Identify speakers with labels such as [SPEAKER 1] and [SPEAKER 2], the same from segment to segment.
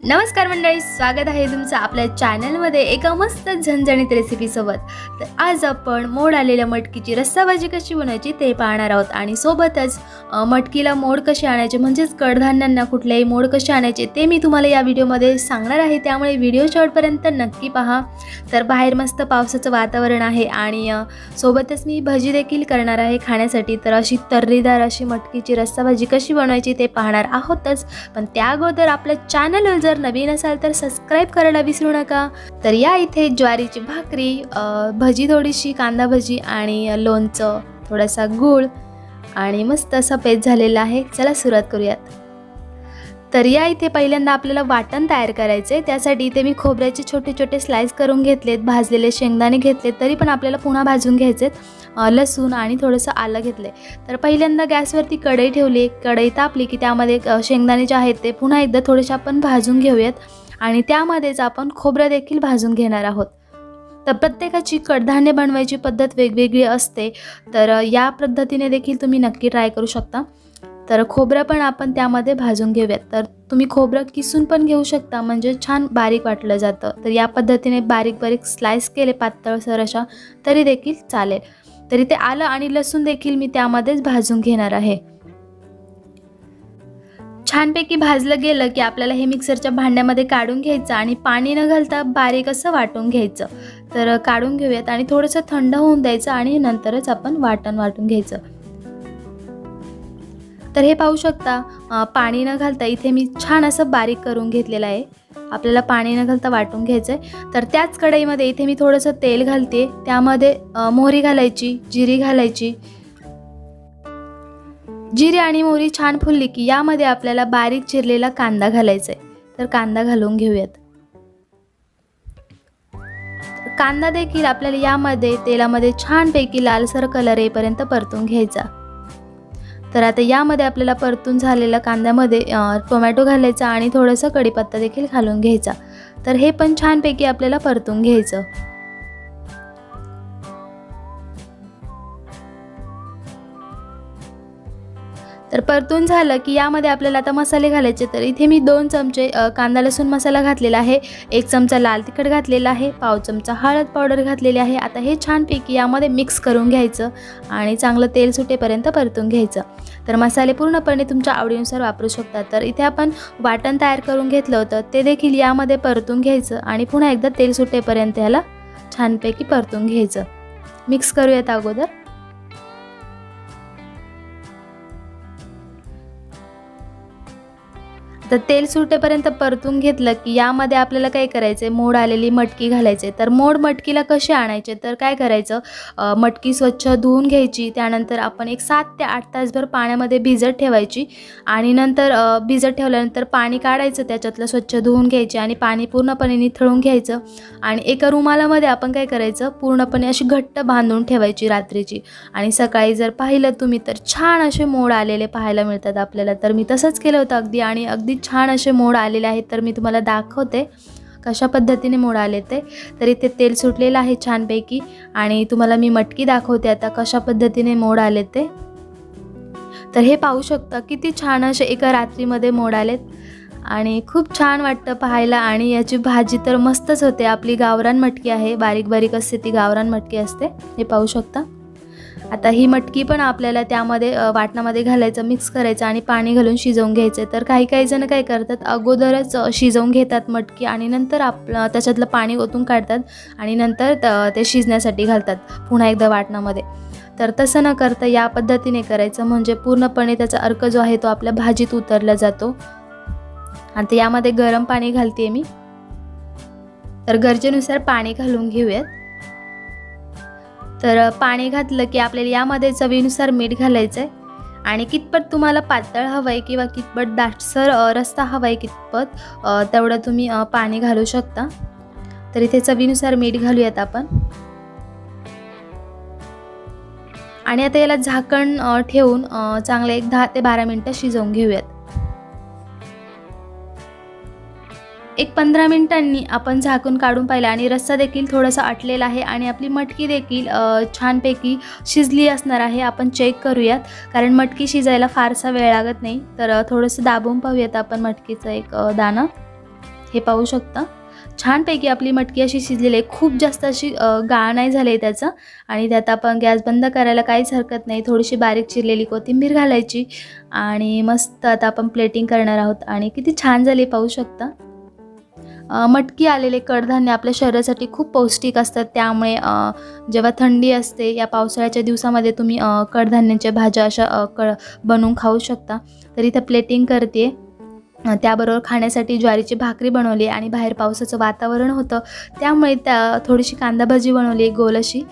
[SPEAKER 1] नमस्कार मंडळी स्वागत आहे तुमचं आपल्या चॅनलमध्ये एका मस्त झणझणीत रेसिपीसोबत. तर आज आपण मोड आलेल्या मटकीची रस्साभाजी कशी बनवायची ते पाहणार आहोत आणि सोबतच मटकीला मोड कसे आणायचे म्हणजेच कडधान्यांना कुठल्याही मोड कसे आणायचे ते मी तुम्हाला या व्हिडिओमध्ये सांगणार आहे. त्यामुळे व्हिडिओ शेवटपर्यंत नक्की पहा. तर बाहेर मस्त पावसाचं वातावरण आहे आणि सोबतच मी भजी देखील करणार आहे खाण्यासाठी. तर अशी तर्रीदार अशी मटकीची रस्साभाजी कशी बनवायची ते पाहणार आहोतच. पण त्या अगोदर आपल्या चॅनलवर जर नवीन असाल तर सबस्क्राईब करायला विसरू नका. तर या इथे ज्वारीची भाकरी भजी थोडीशी कांदा भजी आणि लोणचं थोडासा गूळ आणि मस्त असा पेज झालेला आहे. चला सुरुवात करूयात. तर या इथे पहिल्यांदा आपल्याला वाटण तयार करायचं आहे त्यासाठी इथे मी खोबऱ्याचे छोटे छोटे स्लाइस करून घेतलेत भाजलेले शेंगदाणे घेतलेत तरी पण आपल्याला पुन्हा भाजून घ्यायचेत. लसूण आणि थोडंसं आलं घेतलं तर पहिल्यांदा गॅसवरती कढई ठेवली. कढई तापली की त्यामध्ये शेंगदाणे जे आहेत ते पुन्हा एकदा थोडेसे आपण भाजून घेऊयात. आणि त्यामध्येच आपण खोबरं देखील भाजून घेणार आहोत. तर प्रत्येकाची कडधान्य बनवायची पद्धत वेगवेगळी असते. तर या पद्धतीने देखील तुम्ही नक्की ट्राय करू शकता. तर खोबरं पण आपण त्यामध्ये भाजून घेऊयात. तर तुम्ही खोबरं किसून पण घेऊ शकता म्हणजे छान बारीक वाटलं जातं. तर या पद्धतीने बारीक बारीक स्लाइस केले पातळसर अशा तरी देखील चालेल. तरी ते आलं आणि लसूण देखील मी त्यामध्येच भाजून घेणार आहे. छानपैकी भाजलं गेलं की आपल्याला हे मिक्सरच्या भांड्यामध्ये काढून घ्यायचं आणि पाणी न घालता बारीक असं वाटून घ्यायचं. तर काढून घेऊयात आणि थोडंसं थंड होऊन द्यायचं आणि नंतरच आपण वाटण वाटून घ्यायचं. तर हे पाहू शकता पाणी न घालता इथे मी छान असं बारीक करून घेतलेलं आहे. आपल्याला पाणी न घालता वाटून घ्यायचं आहे तर त्याच कढईमध्ये इथे मी थोडंसं तेल घालते. त्यामध्ये मोहरी घालायची जिरी घालायची. जिरी आणि मोहरी छान फुलली की यामध्ये आपल्याला बारीक चिरलेला कांदा घालायचा आहे तर कांदा घालून घेऊयात. कांदा देखील आपल्याला यामध्ये तेलामध्ये छानपैकी लालसर कलर येईपर्यंत परतून घ्यायचा. तर आता यामध्ये आपल्याला परतून झालेल्या कांद्यामध्ये टोमॅटो घालायचा आणि थोडंसं कढीपत्ता देखील घालून घ्यायचा. तर हे पण छानपैकी आपल्याला परतून घ्यायचं. तर परतून झालं की यामध्ये आपल्याला आता मसाले घालायचे तर इथे मी दोन चमचे कांदा लसूण मसाला घातलेला आहे. एक चमचा लाल तिखट घातलेला आहे. पाव चमचा हळद पावडर घातलेली आहे. आता हे छानपैकी यामध्ये मिक्स करून घ्यायचं आणि चांगलं तेल सुटेपर्यंत परतून घ्यायचं. तर मसाले पूर्णपणे तुमच्या आवडीनुसार वापरू शकता. तर इथे आपण वाटण तयार करून घेतलं होतं. ते देखील यामध्ये परतून घ्यायचं आणि पुन्हा एकदा तेल सुटेपर्यंत ह्याला छानपैकी परतून घ्यायचं. मिक्स करूयात अगोदर. तर तेल सुटेपर्यंत परतून घेतलं की यामध्ये आपल्याला काय करायचं आहे मोड आलेली मटकी घालायचे तर मोड मटकीला कसे आणायचे? तर काय करायचं? मटकी स्वच्छ धुवून घ्यायची. त्यानंतर आपण एक सात ते आठ तासभर पाण्यामध्ये भिजत ठेवायची. आणि नंतर भिजत ठेवल्यानंतर पाणी काढायचं. त्याच्यातलं स्वच्छ धुवून घ्यायचे आणि पाणी पूर्णपणे निथळून घ्यायचं. आणि एका रुमालामध्ये आपण काय करायचं? पूर्णपणे अशी घट्ट बांधून ठेवायची रात्रीची. आणि सकाळी जर पाहिलं तुम्ही तर छान असे मोड आलेले पाहायला मिळतात आपल्याला. तर मी तसंच केलं होतं अगदी. आणि अगदी छान असे मोड आलेले आहेत तर मी तुम्हाला दाखवते कशा पद्धतीने मोड आले ते. तर इथे तेल सुटलेलं आहे छानपैकी आणि तुम्हाला मी मटकी दाखवते आता कशा पद्धतीने मोड आले ते. तर हे पाहू शकता किती छान असे एका रात्रीमध्ये मोड आलेत. आणि खूप छान वाटतं पाहायला आणि याची भाजी तर मस्तच होते. आपली गावरान मटकी आहे बारीक बारीक असते ती गावरान मटकी असते. हे पाहू शकता. आता ही मटकी पण आपल्याला त्यामध्ये वाटणामध्ये घालायचं मिक्स करायचं आणि पाणी घालून शिजवून घ्यायचं. तर काही काही जण काय करतात अगोदरच शिजवून घेतात मटकी आणि नंतर आपलं त्याच्यातलं पाणी ओतून काढतात आणि नंतर ते शिजण्यासाठी घालतात पुन्हा एकदा वाटणामध्ये. तर तसं न करता या पद्धतीने करायचं. म्हणजे पूर्णपणे त्याचा अर्क जो आहे तो आपल्या भाजीत उतरला जातो. आता यामध्ये गरम पाणी घालते मी. तर गरजेनुसार पाणी घालून घेऊयात. तर पाणी घातलं की आपल्याला यामध्ये चवीनुसार मीठ घालायचं आहे आणि कितपत तुम्हाला पातळ हवं आहे किंवा कितपत दाटसर रस्ता हवा आहे कितपत तेवढं तुम्ही पाणी घालू शकता. तर इथे चवीनुसार मीठ घालूयात आपण. आणि आता याला झाकण ठेवून चांगले एक दहा ते बारा मिनटं शिजवून घेऊयात. एक पंधरा मिनिटांनी आपण झाकून काढून पाहिलं आणि रस्सा देखील थोडासा आटलेला आहे आणि आपली मटकी देखील छानपैकी शिजली असणार आहे. आपण चेक करूयात. कारण मटकी शिजायला फारसा वेळ लागत नाही. तर थोडंसं दाबून पाहूयात आपण मटकीचं एक दाणं. हे पाहू शकता. छानपैकी आपली मटकी अशी शिजलेली आहे. खूप जास्त अशी गाळ नाही झाली आहे त्याचं. आणि त्यात आपण गॅस बंद करायला काहीच हरकत नाही. थोडीशी बारीक चिरलेली कोथिंबीर घालायची. आणि मस्त आता आपण प्लेटिंग करणार आहोत. आणि किती छान झाली पाहू शकता. मटकी आलेले कडधान्य आपल्या शरीरासाठी खूप पौष्टिक असतात. त्यामुळे जेव्हा थंडी असते या पावसाळ्याच्या दिवसामध्ये तुम्ही कडधान्याच्या भाज्या अशा क बनवून खाऊ शकता. तर इथं प्लेटिंग करते. त्याबरोबर खाण्यासाठी ज्वारीची भाकरी बनवली आणि बाहेर पावसाचं वातावरण होतं. त्यामुळे त्या थोडीशी कांदा भाजी बनवली एक गोल अशी.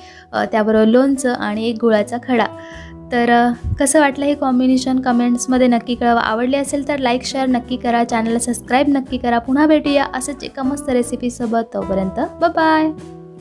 [SPEAKER 1] त्याबरोबर लोणचं आणि एक गुळाचा खडा. तर कसं वाटलं हे कॉम्बिनेशन कमेंट्समध्ये नक्की कळवा. आवडले असेल तर लाईक शेअर नक्की करा. चॅनलला सबस्क्राईब नक्की करा. पुन्हा भेटूया असंच एका मस्त रेसिपीसोबत तोपर्यंत बाय